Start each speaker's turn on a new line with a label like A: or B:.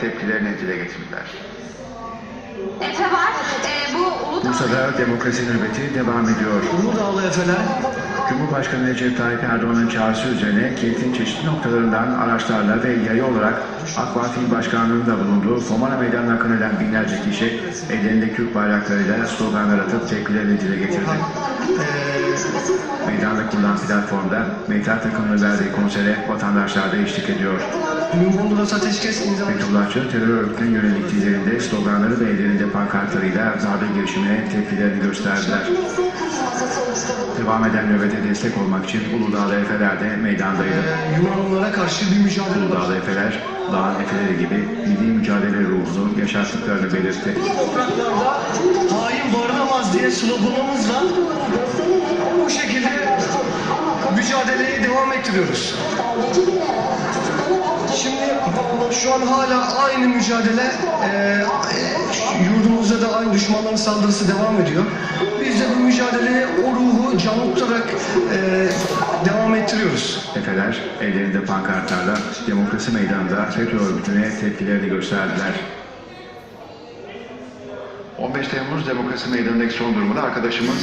A: tepkilerini dile getirdiler.
B: Efe var. Ee, bu Uludağ...
A: Bursa'da demokrasi nöbeti devam ediyor.
C: Uludağlı Efeler
A: Cumhurbaşkanı Recep Tayyip Erdoğan'ın çağrısı üzerine kentin çeşitli noktalarından araçlarla ve yayı olarak AK Parti İl Başkanlığı'nda bulunduğu Somana Meydanı'na akın eden binlerce kişi ellerinde Kürt bayraklarıyla sloganlar atıp tepkilerini dile getirdi. Meydanda kurulan platformda metal takımını verdiği konsere vatandaşlar da eşlik ediyor. Fethullahçı terör örgütünün yönelik dillerinde sloganları ve ellerinde pankartlarıyla darbe girişimine tepkilerini gösterdiler. Devam eden nöbete destek olmak için Uludağlı Efeler de meydandaydı.
C: Yunanlılara karşı bir mücadele.
A: Uludağlı Efeler, dağın efeleri gibi milli mücadele ruhunu yaşattıklarını belirtti.
C: Topraklarda hain barınamaz diye sloganımızla bu şekilde ettiriyoruz. Şimdi şu an hala aynı mücadele e, e, yurdumuzda da aynı düşmanların saldırısı devam ediyor. Biz de bu mücadeleye o ruhu canlı tutarak e, devam ettiriyoruz.
A: Efeler ellerinde pankartlarla demokrasi meydanında FETÖ örgütüne tepkilerini gösterdiler. 15 Temmuz Demokrasi Meydanı'ndaki son durumunu arkadaşımız